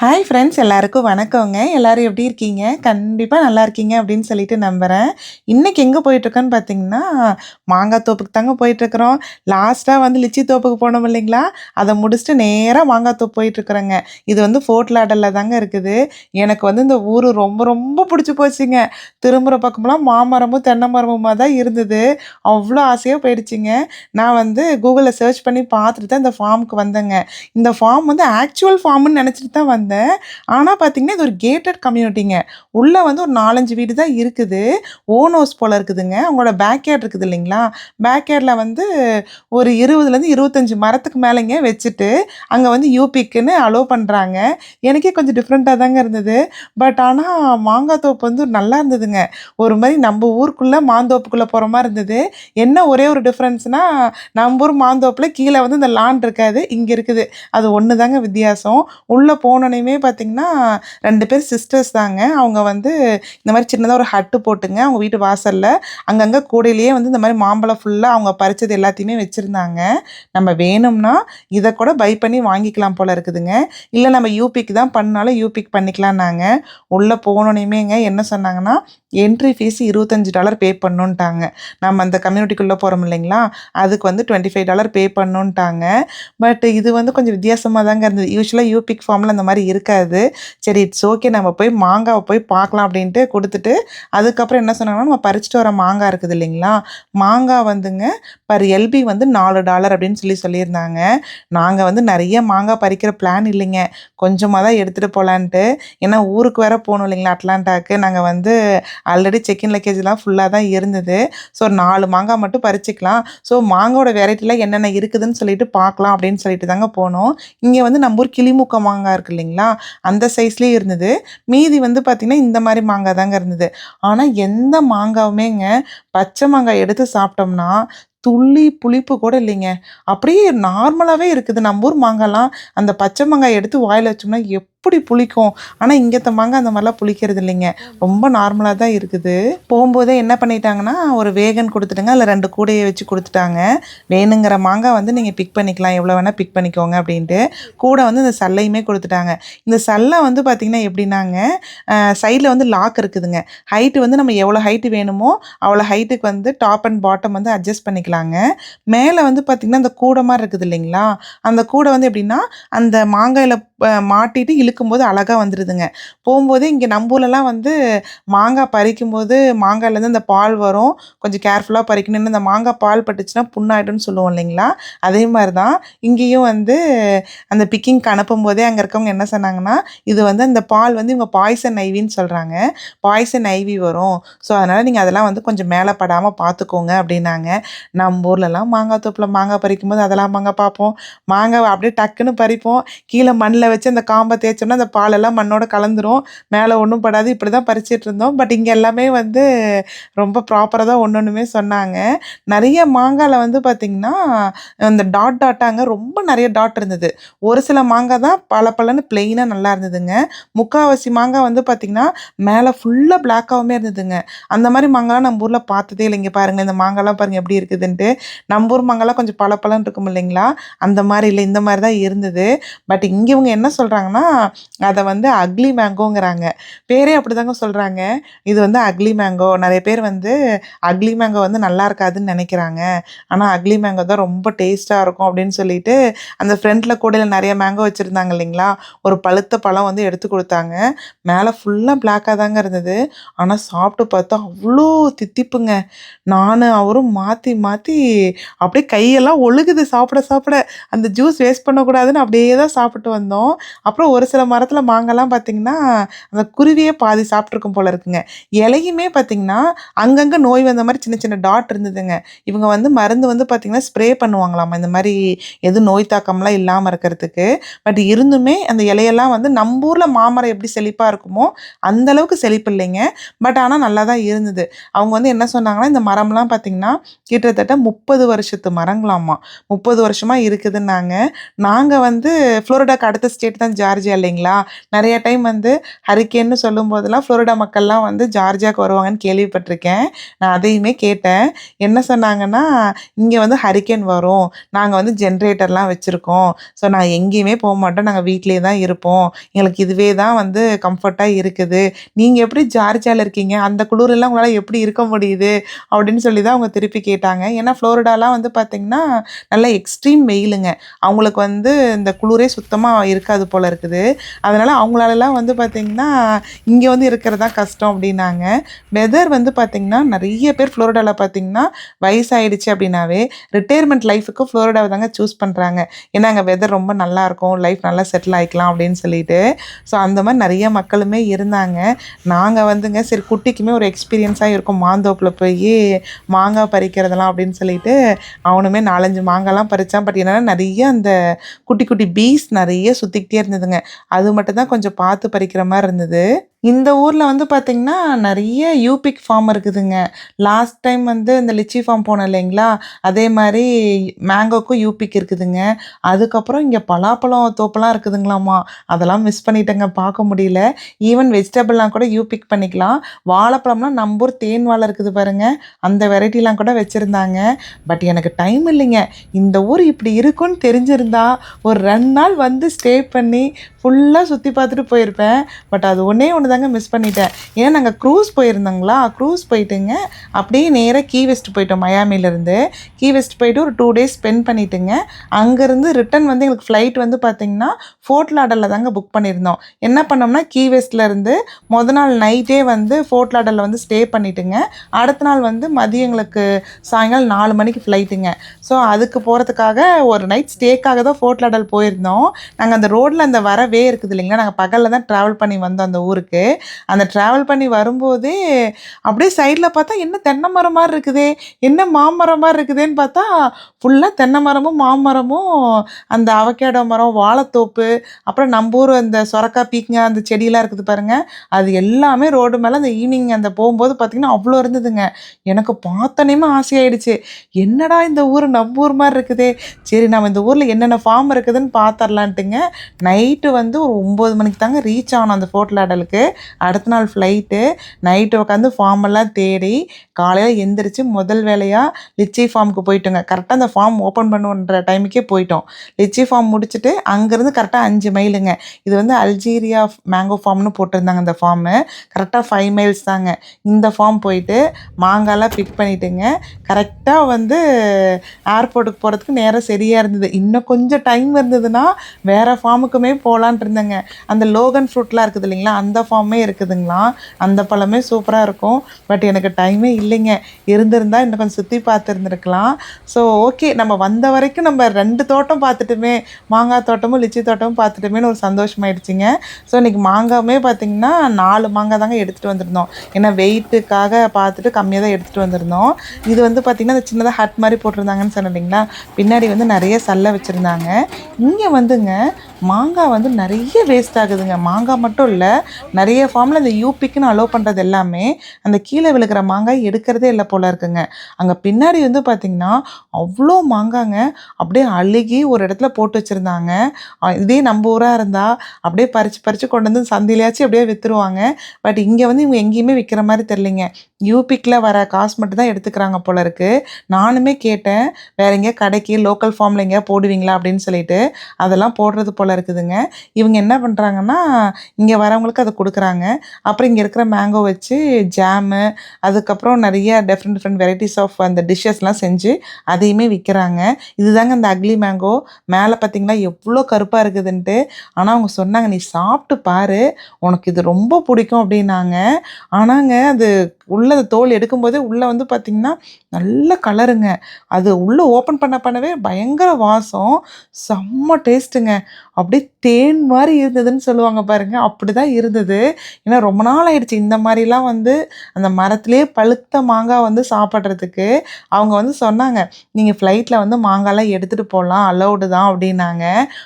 Hi friends எல்லாருக்கும் வணக்கங்க. எல்லாரும் எப்படி இருக்கீங்க? கண்டிப்பாக நல்லா இருக்கீங்க அப்படின்னு சொல்லிட்டு நம்புகிறேன் இன்றைக்கி எங்கே போயிட்டுருக்கோன்னு பார்த்தீங்கன்னா மாங்காய் தோப்புக்கு தாங்க போயிட்டுருக்குறோம். லாஸ்ட்டாக வந்து லிச்சி தோப்புக்கு போனோம் இல்லைங்களா? அதை முடிச்சுட்டு நேராக மாங்காய் தோப்பு போயிட்டுருக்குறோங்க. இது வந்து ஃபோர்ட் லாடலில் தாங்க இருக்குது. எனக்கு வந்து இந்த ஊர் ரொம்ப ரொம்ப பிடிச்சி போச்சுங்க. திரும்புகிற பக்கம்லாம் மாமரமும் தென்னை மரமுமாக தான் இருந்தது. அவ்வளோ ஆசையாக போயிடுச்சுங்க. நான் வந்து கூகுளில் சர்ச் பண்ணி பார்த்துட்டு தான் இந்த ஃபார்முக்கு வந்தேங்க. இந்த ஃபார்ம் வந்து ஆக்சுவல் ஃபார்ம்னு நினச்சிட்டு தான் வந்தேன். ஆனால் பார்த்தீங்கன்னா இது ஒரு கேட்டட் கம்யூனிட்டிங்க உள்ளே வந்து ஒரு நாலஞ்சு வீடு தான் இருக்குது. ஓன் ஹவுஸ் போல் இருக்குதுங்க. அவங்களோட பேக்யார்ட் இருக்குது இல்லைங்களா? பேக்யார்டில் வந்து ஒரு இருபதுலேருந்து இருபத்தஞ்சி மரத்துக்கு மேலேங்க வச்சுட்டு அங்கே வந்து யூபிக்குன்னு அலோவ் பண்ணுறாங்க எனக்கே கொஞ்சம் டிஃப்ரெண்ட்டாக தாங்க இருந்தது. பட் ஆனால் மாங்காய் தோப்பு வந்து நல்லா இருந்ததுங்க. ஒரு மாதிரி நம்ம ஊருக்குள்ளே மாந்தோப்புக்குள்ளே போகிற மாதிரி இருந்தது. என்ன ஒரே ஒரு டிஃப்ரென்ஸ்னால் நம்ம ஊர் மாந்தோப்பில் கீழே வந்து இந்த லான் இருக்காது இங்கே இருக்குது. அது ஒன்று தாங்க வித்தியாசம். உள்ளே போனோனையுமே பார்த்தீங்கன்னா ரெண்டு பேர் சிஸ்டர்ஸ் தாங்க. அவங்க வந்து இந்த மாதிரி சின்னதாக ஒரு ஹட்டு போட்டுங்க. அவங்க வீட்டு வாசலில் அங்கங்கே கூடையிலேயே வந்து இந்த மாதிரி மாம்பழம் ஃபுல்லாக அவங்க பறிச்சது எல்லாத்தையுமே வச்சுருந்தாங்க. நம்ம வேணும்னா இதை கூட பை பண்ணி வாங்கிக்கலாம் போல் இருக்குதுங்க. இல்லை நம்ம யூபிக்கு தான் பண்ணாலும் யூபிக்கு பண்ணிக்கலாம்னாங்க. உள்ளே போனோனையுமேங்க என்ன சொன்னாங்கன்னா என்ட்ரி ஃபீஸ் இருபத்தஞ்சி டாலர் பே பண்ணணுன்ட்டாங்க நம்ம அந்த கம்யூனிட்டிக்குள்ளே போகிறோம் இல்லைங்களா? அதுக்கு வந்து டுவெண்ட்டி ஃபைவ் டாலர் பே பண்ணணுன்ட்டாங்க பட் இது வந்து கொஞ்சம் வித்தியாசமாக தாங்க இருந்தது யூஸ்வலாக யூபிக் ஃபார்மில் அந்த மாதிரி இருக்காது. சரி இட்ஸ் ஓகே நம்ம போய் மாங்காவை போய் பார்க்கலாம் அப்படின்ட்டு கொடுத்துட்டு அதுக்கப்புறம் என்ன சொன்னாங்கன்னா நம்ம பறிச்சுட்டு வர மாங்காய் இருக்குது இல்லைங்களா? மாங்காய் வந்துங்க பர் எல்பி வந்து நாலு டாலர் அப்படின்னு சொல்லி சொல்லியிருந்தாங்க. நாங்கள் வந்து நிறைய மாங்காய் பறிக்கிற பிளான் இல்லைங்க. கொஞ்சமாக தான் எடுத்துகிட்டு போகலான்ட்டு ஏன்னா ஊருக்கு வேற போகணும் இல்லைங்களா அட்லாண்டாக்கு. நாங்கள் வந்து ஆல்ரெடி செக்கின் லக்கேஜ்லாம் ஃபுல்லாக தான் இருந்தது. ஸோ நாலு மாங்காய் மட்டும் பறிச்சிக்கலாம். ஸோ மாங்காவோட வெரைட்டிலாம் என்னென்ன இருக்குதுன்னு சொல்லிட்டு பார்க்கலாம் அப்படின்னு சொல்லிட்டு தாங்க போனோம். இங்கே வந்து நம்ம ஊர் கிளிமுக்க மாங்காய் இருக்கு இல்லைங்களா அந்த சைஸ்லேயே இருந்தது. மீதி வந்து பார்த்திங்கன்னா இந்த மாதிரி மாங்காய் தாங்க இருந்தது. ஆனால் எந்த மாங்காவுமேங்க பச்சை மாங்காய் எடுத்து சாப்பிட்டோம்னா துள்ளி புளிப்பு கூட இல்லைங்க. அப்படியே நார்மலாகவே இருக்குது. நம்ம ஊர் மாங்காய்லாம் அந்த பச்சை மாங்காய் எடுத்து வாயில் வச்சோம்னா எப் எப்படி புளிக்கும்? ஆனால் இங்கே மாங்காய் அந்த மாதிரிலாம் புளிக்கிறது இல்லைங்க. ரொம்ப நார்மலாக தான் இருக்குது. போகும்போதே என்ன பண்ணிட்டாங்கன்னா ஒரு வேகன் கொடுத்துட்டுங்க அதில் ரெண்டு கூடையை வச்சு கொடுத்துட்டாங்க. வேணுங்கிற மாங்காய் வந்து நீங்கள் பிக் பண்ணிக்கலாம். எவ்வளோ வேணால் பிக் பண்ணிக்கோங்க அப்படின்ட்டு கூட வந்து இந்த சல்லையுமே கொடுத்துட்டாங்க. இந்த சல்லை வந்து பார்த்திங்கன்னா எப்படின்னாங்க சைடில் வந்து லாக் இருக்குதுங்க. ஹைட்டு வந்து நம்ம எவ்வளோ ஹைட்டு வேணுமோ அவ்வளோ ஹைட்டுக்கு வந்து டாப் அண்ட் பாட்டம் வந்து அட்ஜஸ்ட் பண்ணிக்கலாங்க. மேலே வந்து பார்த்திங்கன்னா அந்த கூடை மாதிரி இருக்குது இல்லைங்களா? அந்த கூடை வந்து எப்படின்னா அந்த மாங்காயில் மாட்டிட்டு இழுக்கும்போது அழகாக வந்துடுதுங்க போகும்போது இங்கே நம்பூர்லலாம் வந்து மாங்காய் பறிக்கும்போது மாங்காய்லேருந்து அந்த பால் வரும். கொஞ்சம் கேர்ஃபுல்லாக பறிக்கணும்னு அந்த மாங்காய் பால் பட்டுச்சுன்னா புண்ணாயிடும்னு சொல்லுவோம் இல்லைங்களா? அதே மாதிரி தான் இங்கேயும் வந்து அந்த பிக்கிங்க்கு அனுப்பும் போதே அங்கே இருக்கவங்க என்ன சொன்னாங்கன்னா இது வந்து அந்த பால் வந்து இவங்க பாய்சன் ஐவின்னு சொல்கிறாங்க பாய்சன் ஐவி வரும். ஸோ அதனால் நீங்கள் அதெல்லாம் வந்து கொஞ்சம் மேலே படாமல் பார்த்துக்கோங்க அப்படின்னாங்க. நம்ம ஊர்லலாம் மாங்காய் தோப்பில் மாங்காய் பறிக்கும்போது அதெல்லாம் மாங்காய் பார்ப்போம். மாங்காய் அப்படியே டக்குன்னு பறிப்போம். கீழே மண்ணில் வச்சு அந்த காம்பை தேய்ச்சோம்னா அந்த பாலெல்லாம் மண்ணோட கலந்துரும். மேலே ஒன்றும் படாது. இப்படி தான் பறிச்சிட்டு இருந்தோம். பட் இங்கே எல்லாமே வந்து ரொம்ப ப்ராப்பராக தான் ஒன்று ஒன்றுமே சொன்னாங்க. நிறைய மாங்காயில் வந்து பார்த்திங்கன்னா அந்த டாட் டாட்டாங்க ரொம்ப நிறைய டாட் இருந்தது. ஒரு சில மாங்காய் தான் பல பலன்னு பிளெயினாக நல்லா இருந்ததுங்க. முக்கால்வாசி மாங்காய் வந்து பார்த்திங்கன்னா மேலே ஃபுல்லாக பிளாக்காகவுமே இருந்ததுங்க. அந்த மாதிரி மாங்காய் நம்ம ஊரில் பார்த்ததே இல்லைங்க. பாருங்கள் இந்த மாங்காய்லாம் பாருங்கள் எப்படி இருக்குதுன்ட்டு. நம்ம ஊர் மாங்காய்லாம் கொஞ்சம் பல பலன்னு இருக்கும் இல்லைங்களா? அந்த மாதிரி இல்லை. இந்த மாதிரி தான் இருந்தது. பட் இங்கே இவங்க என்ன சொல்கிறாங்கன்னா அதை வந்து அக்லி மேங்கோங்கிறாங்க பேரே அப்படி தாங்க சொல்கிறாங்க இது வந்து அக்லி மேங்கோ நிறைய பேர் வந்து அக்லி மேங்கோ வந்து நல்லா இருக்காதுன்னு நினைக்கிறாங்க. ஆனால் அக்லி மேங்கோ தான் ரொம்ப டேஸ்ட்டாக இருக்கும் அப்படின்னு சொல்லிட்டு அந்த ஃப்ரண்ட்டில் கூடையில் நிறைய மேங்கோ வச்சுருந்தாங்க இல்லைங்களா? ஒரு பழுத்த பழம் வந்து எடுத்து கொடுத்தாங்க. மேலே ஃபுல்லாக பிளாக்காக தாங்க இருந்தது. ஆனால் சாப்பிட்டு பார்த்தா அவ்வளோ தித்திப்புங்க. நான் அவரும் மாற்றி மாற்றி அப்படியே கையெல்லாம் ஒழுகுது. சாப்பிட சாப்பிட. அந்த ஜூஸ் வேஸ்ட் பண்ணக்கூடாதுன்னு அப்படியே தான் சாப்பிட்டு வந்தோம். அப்புறம் ஒரு சில சில மரத்தில் மாங்கெல்லாம் பார்த்தீங்கன்னா அந்த குருவியே பாதி சாப்பிட்ருக்கும் போல இருக்குங்க. இலையுமே பார்த்தீங்கன்னா அங்கங்கே நோய் வந்த மாதிரி சின்ன சின்ன டாட் இருந்ததுங்க. இவங்க வந்து மருந்து வந்து பார்த்திங்கன்னா ஸ்ப்ரே பண்ணுவாங்களாம்? இந்த மாதிரி எதுவும் நோய் தாக்கம்லாம் இல்லாமல் இருக்கிறதுக்கு. பட் இருந்துமே அந்த இலையெல்லாம் வந்து நம்ம ஊரில் மாமரம் எப்படி செழிப்பாக இருக்குமோ அந்த அளவுக்கு செழிப்பு இல்லைங்க. பட் ஆனால் நல்லா தான் இருந்தது. அவங்க வந்து என்ன சொன்னாங்கன்னா இந்த மரம்லாம் பார்த்திங்கன்னா கிட்டத்தட்ட முப்பது வருஷத்து மரங்களாமா? முப்பது வருஷமாக இருக்குதுன்னாங்க. நாங்கள் வந்து ஃப்ளோரிடாக்கு அடுத்த ஸ்டேட் தான் ஜார்ஜியா இல்லைங்களா? நிறைய டைம் வந்து ஹரிக்கேன்னு சொல்லும்போதெல்லாம் ஃப்ளோரிடா மக்கள்லாம் வந்து ஜார்ஜியாவுக்கு வருவாங்கன்னு கேள்விப்பட்டிருக்கேன். நான் அதையுமே கேட்டேன். என்ன சொன்னாங்கன்னா இங்கே வந்து ஹரிக்கேன் வரும். நாங்கள் வந்து ஜென்ரேட்டர்லாம் வச்சுருக்கோம். ஸோ நாங்கள் எங்கேயுமே போக மாட்டோம். நாங்கள் வீட்டிலே தான் இருப்போம். எங்களுக்கு இதுவே தான் வந்து கம்ஃபர்ட்டாக இருக்குது. நீங்கள் எப்படி ஜார்ஜியாவில் இருக்கீங்க? அந்த குளிரெல்லாம் உங்களால் எப்படி இருக்க முடியுது? அப்படின்னு சொல்லி தான் அவங்க திருப்பி கேட்டாங்க. ஏன்னா ஃப்ளோரிடாலாம் வந்து பார்த்திங்கன்னா நல்லா எக்ஸ்ட்ரீம் வெயிலுங்க. அவங்களுக்கு வந்து இந்த குளிரே சுத்தமாக இருக்காது போல் இருக்குது. அதனால் அவங்களாலலாம் வந்து பார்த்திங்கன்னா இங்கே வந்து இருக்கிறது தான் கஷ்டம் அப்படின்னாங்க. வெதர் வந்து பார்த்திங்கன்னா நிறைய பேர் ஃப்ளோரிடாவில் பார்த்திங்கன்னா வயசாயிடுச்சு அப்படின்னாவே ரிட்டையர்மெண்ட் லைஃபுக்கு ஃப்ளோரிடாவை தாங்க சூஸ் பண்ணுறாங்க ஏன்னா அங்கே வெதர் ரொம்ப நல்லாயிருக்கும் லைஃப் நல்லா செட்டில் ஆகிக்கலாம் அப்படின்னு சொல்லிட்டு. ஸோ அந்த மாதிரி நிறைய மக்களுமே இருந்தாங்க. நாங்கள் வந்துங்க சரி குட்டிக்குமே ஒரு எக்ஸ்பீரியன்ஸாக இருக்கும். மாந்தோப்பில் போய் மாங்காய் பறிக்கிறதெல்லாம் அப்படின்னு சொல்லிட்டு அவனுமே நாலஞ்சு மாங்காய்லாம் பறித்தான் பட் என்னென்னா நிறைய அந்த குட்டி குட்டி பீஸ் நிறைய சுற்றிக்கிட்டே இருந்ததுங்க. அது மட்டும் தான் கொஞ்சம் பார்த்து பறிக்கிற மாதிரி இருந்தது. இந்த ஊரில் வந்து பார்த்திங்கன்னா நிறைய யூபிக் ஃபார்ம் இருக்குதுங்க. லாஸ்ட் டைம் வந்து இந்த லிச்சி ஃபார்ம் போனோம் இல்லைங்களா? அதே மாதிரி மேங்கோக்கும் யூபிக் இருக்குதுங்க. அதுக்கப்புறம் இங்கே பலாப்பழம் தோப்பெல்லாம் இருக்குதுங்களாமா? அதெல்லாம் மிஸ் பண்ணிட்டேங்க பார்க்க முடியல. ஈவன் வெஜிடபிள்லாம் கூட யூபிக் பண்ணிக்கலாம். வாழைப்பழம்லாம் நம்பூர் தேன் வாழை இருக்குது பாருங்க. அந்த வெரைட்டிலாம் கூட வச்சுருந்தாங்க. பட் எனக்கு டைம் இல்லைங்க. இந்த ஊர் இப்படி இருக்குன்னு தெரிஞ்சிருந்தா ஒரு ரெண்டு நாள் வந்து ஸ்டே பண்ணி ஃபுல்லாக சுற்றி பார்த்துட்டு போயிருப்பேன். பட் அது ஒன்றே ஒன்று தாங்க மிஸ் பண்ணிட்டேன். ஏன்னா நாங்கள் க்ரூஸ் போயிருந்தோங்களா? க்ரூஸ் போயிட்டுங்க அப்படியே நேராக கீ வெஸ்ட் போயிட்டோம் மயாமிலேருந்து. கீ வெஸ்ட் போயிட்டு ஒரு டூ டேஸ் ஸ்பெண்ட் பண்ணிட்டுங்க. அங்கேருந்து ரிட்டன் வந்து எங்களுக்கு ஃப்ளைட் வந்து பார்த்திங்கன்னா ஃபோர்ட் லாடலில் தாங்க புக் பண்ணியிருந்தோம். என்ன பண்ணோம்னா கீ வெஸ்ட்லேருந்து மொதல் நாள் நைட்டே வந்து ஃபோர்ட் லாடலில் வந்து ஸ்டே பண்ணிட்டுங்க. அடுத்த நாள் வந்து மதியம் எங்களுக்கு சாயங்காலம் நாலு மணிக்கு ஃப்ளைட்டுங்க ஸோ அதுக்கு போகிறதுக்காக ஒரு நைட் ஸ்டேக்காக தான் ஃபோர்ட் லாடல் போயிருந்தோம். நாங்கள் அந்த ரோட்டில் அந்த வரவே இருக்குது இல்லைங்களா? நாங்கள் பகலில் தான் ட்ராவல் பண்ணி வந்தோம் அந்த ஊருக்கு. அந்த ட்ராவல் பண்ணி வரும்போதே அப்படியே சைடில் பார்த்தா என்ன தென்னை மரம் மாதிரி இருக்குதே என்ன மாமரம் மாதிரி இருக்குதேன்னு பார்த்தா ஃபுல்லாக தென்னை மரமும் மாமரமும் அந்த அவக்கேடோ மரம் வாழைத்தோப்பு அப்புறம் நம்ம ஊர் அந்த சொரக்காய் பீக்கங்க அந்த செடியெல்லாம் இருக்குது பாருங்கள் அது எல்லாமே ரோடு மேலே அந்த ஈவினிங் அந்த போகும்போது பார்த்திங்கன்னா அவ்வளோ இருந்ததுங்க. எனக்கு பார்த்தோன்னே ஆசையாயிடுச்சு. என்னடா இந்த ஊர் நம்ம ஊர் மாதிரி இருக்குதே? சரி நம்ம இந்த ஊரில் என்னென்ன ஃபார்ம் இருக்குதுன்னு பார்த்துடலான்ட்டுங்க நைட்டு வந்து ஒரு ஒம்பது மணிக்கு தாங்க ரீச் ஆகணும் அந்த ஃபோட்டோ லாடலுக்கு அடுத்த நாள் ஃப்ளைட்டு நைட்டு உட்காந்து ஃபார்ம் எல்லாம் தேடி காலையில் எந்திரிச்சு முதல் வேலையாக லிச்சி ஃபார்முக்கு போயிட்டோங்க. கரெக்டாக அந்த ஃபார்ம் ஓப்பன் பண்ணுன்ற டைமுக்கே போயிட்டோம். லிச்சி ஃபார்ம் முடிச்சுட்டு அங்கேருந்து கரெக்டாக அஞ்சு மைலுங்க இது வந்து அல்ஜீரியா மேங்கோ ஃபார்ம்னு போட்டிருந்தாங்க அந்த ஃபார்மு கரெக்டாக ஃபைவ் மைல்ஸ் தாங்க. இந்த ஃபார்ம் போயிட்டு மாங்காலாம் பிக் பண்ணிட்டுங்க. கரெக்டாக வந்து ஏர்போர்ட்டுக்கு போகிறதுக்கு நேரம் சரியாக இருந்தது. இன்னும் கொஞ்சம் டைம் இருந்ததுன்னா வேறு ஃபார்முக்குமே போகலான் இருந்தேங்க. அந்த லோகன் ஃப்ரூட்லாம் இருக்குது இல்லைங்களா அந்த ஃபார்ம் இருக்குதுங்களா? அந்த பழமே சூப்பராக இருக்கும். பட் எனக்கு டைமே இல்லைங்க. இருந்திருந்தால் இன்னும் கொஞ்சம் சுற்றி பார்த்துருந்துருக்கலாம். ஸோ ஓகே நம்ம வந்த வரைக்கும் நம்ம ரெண்டு தோட்டம் பார்த்துட்டுமே மாங்காய் தோட்டமும் லிச்சி தோட்டமும் பார்த்துட்டுமேனு ஒரு சந்தோஷமாயிடுச்சிங்க. ஸோ இன்றைக்கி மாங்காவுமே பார்த்திங்கன்னா நாலு மாங்காய் தாங்க எடுத்துகிட்டு வந்திருந்தோம். ஏன்னா வெயிட்டுக்காக பார்த்துட்டு கம்மியாக தான் எடுத்துகிட்டு வந்திருந்தோம். இது வந்து பார்த்திங்கன்னா அந்த சின்னதாக ஹட் மாதிரி போட்டிருந்தாங்கன்னு சொன்னேன் இல்லைங்களா? பின்னாடி வந்து நிறைய சல்லை வச்சுருந்தாங்க. இங்கே வந்துங்க மாங்காய் வந்து நிறைய வேஸ்ட் ஆகுதுங்க. மாங்காய் மட்டும் இல்லை நிறைய ஃபார்மில் இந்த யூபிக்குன்னு அலோவ் பண்ணுறது எல்லாமே அந்த கீழே விழுகிற மாங்காய் எடுக்கிறதே இல்லை போல் இருக்குங்க. அங்கே பின்னாடி வந்து பார்த்திங்கன்னா அவ்வளோ மாங்காங்க. அப்படியே அழுகி ஒரு இடத்துல போட்டு வச்சுருந்தாங்க. இதே நம்ம ஊராக இருந்தால் அப்படியே பறித்து பறித்து கொண்டு வந்து சந்தையிலையாச்சும் அப்படியே விற்றுருவாங்க பட் இங்கே வந்து இவங்க எங்கேயுமே விற்கிற மாதிரி தெரிலிங்க யூபிக்கில் வர காசு மட்டும் தான் எடுத்துக்கிறாங்க போல இருக்குது நானுமே கேட்டேன். வேற எங்கேயா கடைக்கு லோக்கல் ஃபார்மில் எங்கேயா போடுவீங்களா அப்படின்னு சொல்லிட்டு அதெல்லாம் போடுறது போல் இருக்குதுங்க. இவங்க என்ன பண்ணுறாங்கன்னா இங்கே வரவங்களுக்கு அதை கொடுக்குறாங்க அப்புறம் இங்கே இருக்கிற மேங்கோ வச்சு ஜாமு அதுக்கப்புறம் நிறைய டிஃப்ரெண்ட் டிஃப்ரெண்ட் வெரைட்டிஸ் ஆஃப் அந்த டிஷ்ஷஸ்லாம் செஞ்சு அதையுமே விற்கிறாங்க இதுதாங்க அந்த அக்லி மேங்கோ மேலே பார்த்தீங்கன்னா எவ்வளோ கருப்பாக இருக்குதுன்ட்டு. ஆனால் அவங்க சொன்னாங்க நீ சாப்பிட்டு பாரு. உனக்கு இது ரொம்ப பிடிக்கும் அப்படின்னாங்க. ஆனாங்க அது உள்ளே தோல் எடுக்கும்போது உள்ளே வந்து பார்த்திங்கன்னா நல்ல கலருங்க அது உள்ளே ஓப்பன் பண்ண பண்ணவே பயங்கர வாசம். செம்ம டேஸ்ட்டுங்க அப்படியே தேன் மாதிரி இருந்ததுன்னு சொல்லுவாங்க பாருங்கள் அப்படி தான் இருந்தது. ஏன்னா ரொம்ப நாள் ஆயிடுச்சு இந்த மாதிரிலாம் வந்து அந்த மரத்துலேயே பழுத்த மாங்காய் வந்து சாப்பிட்றதுக்கு. அவங்க வந்து சொன்னாங்க நீங்கள் ஃப்ளைட்டில் வந்து மாங்காய்லாம் எடுத்துகிட்டு போகலாம். அலௌடு தான். அப்படின்னாங்க.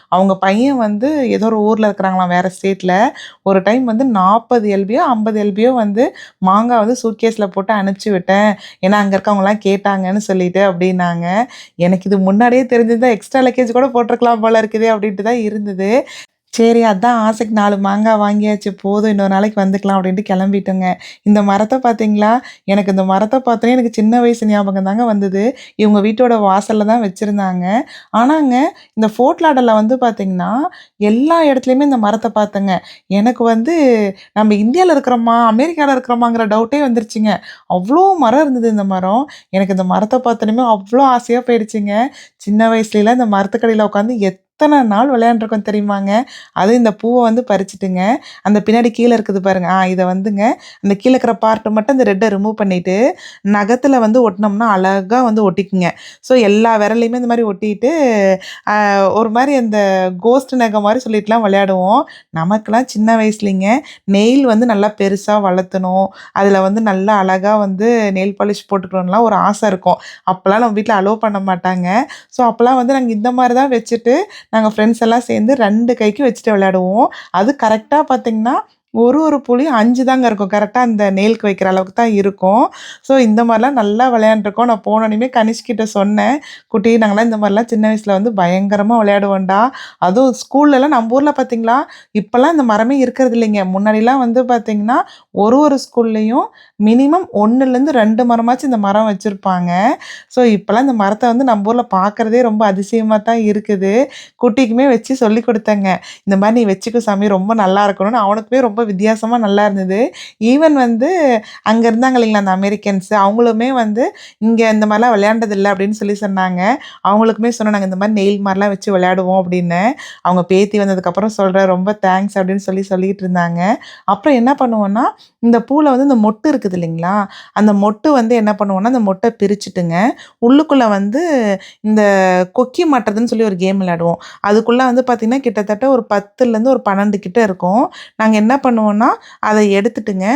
அவங்க பையன் வந்து ஏதோ ஒரு ஊரில் இருக்கிறாங்களாம் வேறு ஸ்டேட்டில் ஒரு டைம் வந்து நாற்பது எல்பியோ ஐம்பது எல்பியோ வந்து மாங்காய் வந்து சு சூட்கேஸில் போட்டு அனுப்பிச்சி விட்டேன். ஏன்னா அங்கே இருக்கவங்களாம் கேட்டாங்கன்னு சொல்லிட்டு அப்படின்னாங்க. எனக்கு இது முன்னாடியே தெரிஞ்சிருந்தால் எக்ஸ்ட்ரா லக்கேஜ் கூட போட்டிருக்கலாம் போல இருக்குது அப்படின்ட்டு தான் இருந்தது. சரி அதான் ஆசைக்கு நாலு மாங்காய் வாங்கியாச்சு போதும் இன்னொரு நாளைக்கு வந்துக்கலாம் அப்படின்ட்டு கிளம்பிட்டோங்க. இந்த மரத்தை பார்த்தீங்களா? எனக்கு இந்த மரத்தை பார்த்தோன்னே எனக்கு சின்ன வயசு ஞாபகம் தாங்க வந்தது. இவங்க வீட்டோட வாசலில் தான் வச்சுருந்தாங்க. ஆனாங்க இந்த ஃபோர்ட்லாடலில் வந்து பார்த்தீங்கன்னா எல்லா இடத்துலையுமே இந்த மரத்தை பார்த்தேங்க. எனக்கு வந்து நம்ம இந்தியாவில் இருக்கிறோமா அமெரிக்காவில் இருக்கிறோமாங்கிற டவுட்டே வந்துருச்சுங்க. அவ்வளோ மரம் இருந்தது இந்த மரம். எனக்கு இந்த மரத்தை பார்த்தோன்னே அவ்வளோ ஆசையாக போயிடுச்சுங்க. சின்ன வயசுலலாம் இந்த மரத்துக்கடையில் உட்காந்து எத்தனை நாள் விளையாண்டுருக்கோம் தெரியுமாங்க? அதுவும் இந்த பூவை வந்து பறிச்சுட்டுங்க. அந்த பின்னாடி கீழே இருக்குது பாருங்க. ஆ இதை வந்துங்க. அந்த கீழே இருக்கிற பார்ட்டை மட்டும் இந்த ரெட்டை ரிமூவ் பண்ணிவிட்டு நகத்தில் வந்து ஒட்டினோம்னா அழகாக வந்து ஒட்டிக்குங்க. ஸோ எல்லா விரலையுமே இந்த மாதிரி ஒட்டிட்டு ஒரு மாதிரி அந்த கோஸ்ட் நகை மாதிரி சொல்லிட்டுலாம் விளையாடுவோம். நமக்கெல்லாம் சின்ன வயசுலிங்க. நெயில் வந்து நல்லா பெருசாக வளர்த்தணும். அதில் வந்து நல்லா அழகாக வந்து நெயில் பாலிஷ் போட்டுக்கணும்லாம் ஒரு ஆசை இருக்கும். அப்போல்லாம் நம்ம வீட்டில் அலோவ் பண்ண மாட்டாங்க. ஸோ அப்போல்லாம் வந்து நாங்கள் இந்த மாதிரி தான் வச்சுட்டு நாங்கள் ஃப்ரெண்ட்ஸ் எல்லாம் சேர்ந்து ரெண்டு கைக்கு வச்சுட்டு விளையாடுவோம். அது கரெக்டாக பார்த்திங்கன்னா ஒரு ஒரு புளியும் அஞ்சு தாங்க இருக்கும். கரெக்டாக அந்த நெயிலுக்கு வைக்கிற அளவுக்கு தான் இருக்கும். ஸோ இந்த மாதிரிலாம் நல்லா விளையாண்டுருக்கோம். நான் போனோடனே கனிஷ்கிட்ட சொன்னேன். குட்டி நாங்களாம் இந்த மாதிரிலாம் சின்ன வயசில் வந்து பயங்கரமாக விளையாடுவோம்டா. அதுவும் ஸ்கூல்லலாம் நம்ம ஊரில் பார்த்தீங்களா இப்போல்லாம் இந்த மரமே இருக்கிறது இல்லைங்க. முன்னாடிலாம் வந்து பார்த்திங்கன்னா ஒரு ஒரு ஸ்கூல்லையும் மினிமம் ஒன்றுலேருந்து ரெண்டு மரமாச்சும் இந்த மரம் வச்சுருப்பாங்க. ஸோ இப்போல்லாம் இந்த மரத்தை வந்து நம்ம ஊரில் பார்க்குறதே ரொம்ப அதிசயமாக தான் இருக்குது. குட்டிக்குமே வச்சு சொல்லி கொடுத்தேங்க. இந்த மாதிரி நீ வச்சுக்கோ சாமி ரொம்ப நல்லா இருக்கணும்னு அவனுக்குமே ரொம்ப வித்தியாசமாக நல்லா இருந்தது. ஈவன் வந்து அங்கே இருந்தாங்க இல்லைங்களா அந்த அமெரிக்கன்ஸ் அவங்களுமே வந்து இங்கே இந்த மாதிரிலாம் விளையாண்டதில்லை அப்படின்னு சொல்லி சொன்னாங்க. அவங்களுக்குமே சொன்னோம் நாங்கள் இந்த மாதிரி நெயில் மாதிரிலாம் வச்சு விளையாடுவோம் அப்படின்னு. அவங்க பேத்தி வந்ததுக்கப்புறம் சொல்கிறேன் ரொம்ப தேங்க்ஸ் அப்படின்னு சொல்லி சொல்லிகிட்டு இருந்தாங்க. அப்புறம் என்ன பண்ணுவோன்னா இந்த பூவில் வந்து இந்த மொட்டு இருக்குது இல்லைங்களா அந்த மொட்டு வந்து என்ன பண்ணுவோன்னா அந்த மொட்டை பிரிச்சுட்டுங்க உள்ளுக்குள்ளே வந்து இந்த கொக்கி மாட்டுறதுன்னு சொல்லி ஒரு கேம் விளையாடுவோம். அதுக்குள்ளே வந்து பார்த்திங்கன்னா கிட்டத்தட்ட ஒரு பத்துலேருந்து ஒரு பன்னெண்டு கிட்ட இருக்கும். நாங்கள் என்ன பண்ணுவோம் பண்ணுவோன்னா அதை எடுத்துட்டுங்க.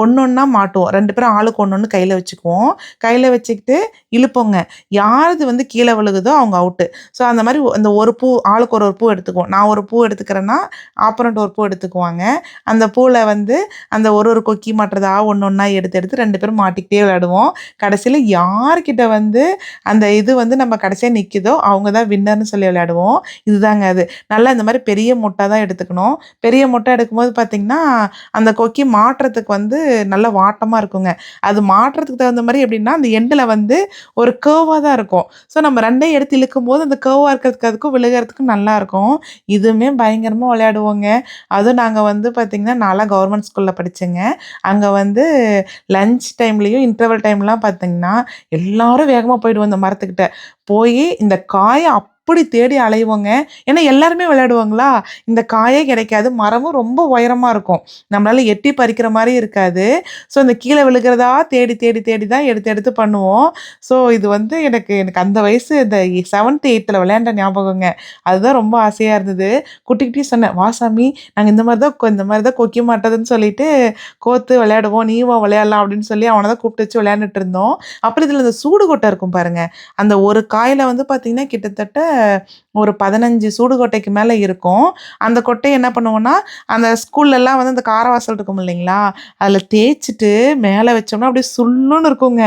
ஒன்று ஒன்றா மாட்டுவோம். ரெண்டு பேரும் ஆளுக்கு ஒன்று ஒன்று கையில் வச்சுக்குவோம். கையில் வச்சுக்கிட்டு இழுப்போங்க. யாரது வந்து கீழே விழுகுதோ அவங்க அவுட்டு ஸோ அந்த மாதிரி அந்த ஒரு பூ ஆளுக்கு ஒரு ஒரு பூ எடுத்துக்குவோம். நான் ஒரு பூ எடுத்துக்கிறேன்னா ஆப்பரண்ட் ஒரு பூ எடுத்துக்குவாங்க. அந்த பூவில் வந்து அந்த ஒரு ஒரு கொக்கி மாட்டுறதா ஒன்று ஒன்றா எடுத்து எடுத்து ரெண்டு பேரும் மாட்டிக்கிட்டே விளையாடுவோம். கடைசியில் யார்கிட்ட வந்து அந்த இது வந்து நம்ம கடைசியாக நிற்கிதோ அவங்க தான் வின்னர்னு சொல்லி விளையாடுவோம். இதுதாங்க அது. நல்லா இந்த மாதிரி பெரிய முட்டை தான் எடுத்துக்கணும். பெரிய முட்டை எடுக்கும்போது பார்த்திங்கன்னா அந்த கொக்கி மாட்டுறதுக்கு வந்து நல்ல வாட்டமாக இருக்குங்க. அது மாட்டுறதுக்கு தகுந்த மாதிரி எப்படின்னா அந்த எண்டில் வந்து ஒரு கேர்வாக தான் இருக்கும். ஸோ நம்ம ரெண்டையும் எடுத்து இழுக்கும் போது அந்த கேர்வாக இருக்கிறதுக்கு அதுக்கும் விழுகிறதுக்கும் நல்லாயிருக்கும் இதுவுமே பயங்கரமாக விளையாடுவோங்க. அதுவும் நாங்கள் வந்து பார்த்திங்கன்னா நான்லாம் கவர்மெண்ட் ஸ்கூலில் படித்தேங்க அங்கே வந்து லஞ்ச் டைம்லேயும் இன்டர்வல் டைம்லாம் பார்த்திங்கன்னா எல்லோரும் வேகமாக போயிடுவோம் இந்த மரத்துக்கிட்ட. போய் இந்த காயை அப் அப்படி தேடி அலைவோங்க. ஏன்னா எல்லாருமே விளையாடுவாங்களா? இந்த காயே கிடைக்காது. மரமும் ரொம்ப உயரமாக இருக்கும். நம்மளால எட்டி பறிக்கிற மாதிரி இருக்காது. ஸோ இந்த கீழே விழுகிறதா தேடி தேடி தேடி தான் எடுத்து எடுத்து பண்ணுவோம். ஸோ இது வந்து எனக்கு எனக்கு அந்த வயசு இந்த செவன்த் எயித்தில் விளையாண்ட ஞாபகங்க. அதுதான் ரொம்ப ஆசையாக இருந்தது. குட்டிக்கிட்டே சொன்னேன் வாசாமி நாங்கள் இந்த மாதிரி தான் கொ- இந்த மாதிரி தான் கொக்கி மாட்டதுன்னு சொல்லிட்டு கோத்து விளையாடுவோம். நீவா விளையாடலாம் அப்படின்னு சொல்லி அவனை தான் கூப்பிட்டு வச்சு விளையாண்டுட்டு இருந்தோம். அப்புறம் இதில் இந்த சூடு கொட்டை இருக்கும் பாருங்கள் அந்த ஒரு காயில் வந்து பார்த்திங்கன்னா கிட்டத்தட்ட ஒரு பதினஞ்சு சூடு கொட்டைக்கு மேலே இருக்கும். அந்த கொட்டையை என்ன பண்ணுவோன்னா அந்த ஸ்கூல்லலாம் வந்து அந்த காரவாசல் இருக்கும் இல்லைங்களா? அதில் தேய்ச்சிட்டு மேலே வச்சோம்னா அப்படியே சுள்ளுன்னு இருக்குங்க.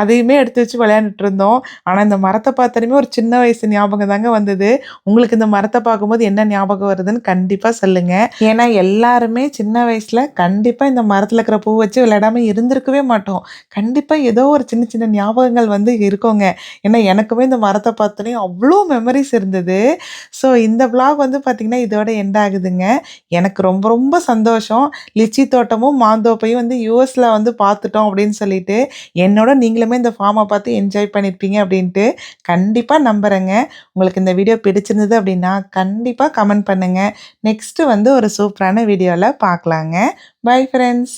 அதையுமே எடுத்து வச்சு விளையாண்டுட்டு இருந்தோம். ஆனால் இந்த மரத்தை பார்த்தோன்னே ஒரு சின்ன வயசு ஞாபகம் தாங்க வந்தது. உங்களுக்கு இந்த மரத்தை பார்க்கும்போது என்ன ஞாபகம் வருதுன்னு கண்டிப்பாக சொல்லுங்க. ஏன்னா எல்லாருமே சின்ன வயசில் கண்டிப்பாக இந்த மரத்தில் இருக்கிற பூ வச்சு விளையாடாமல் இருந்திருக்கவே மாட்டோம். கண்டிப்பாக ஏதோ ஒரு சின்ன சின்ன ஞாபகங்கள் வந்து இருக்குங்க. ஏன்னா எனக்குமே இந்த மரத்தை பார்த்தோன்னே அவ்வளோ மெமரிஸ் இருந்தது ஸோ இந்த விளாக் வந்து பார்த்திங்கன்னா இதோட எண்ட் ஆகுதுங்க. எனக்கு ரொம்ப ரொம்ப சந்தோஷம். லிச்சி தோட்டமும் மாந்தோப்பையும் வந்து யூஎஸில் வந்து பார்த்துட்டோம் அப்படின்னு சொல்லிட்டு என்னோட நீங்களுமே இந்த ஃபார்மை பார்த்து என்ஜாய் பண்ணியிருப்பீங்க அப்படின்ட்டு கண்டிப்பாக நம்புகிறேங்க உங்களுக்கு இந்த வீடியோ பிடிச்சிருந்தது அப்படின்னா கண்டிப்பாக கமெண்ட் பண்ணுங்கள் நெக்ஸ்ட்டு வந்து ஒரு சூப்பரான வீடியோவில் பார்க்கலாங்க பை ஃப்ரெண்ட்ஸ்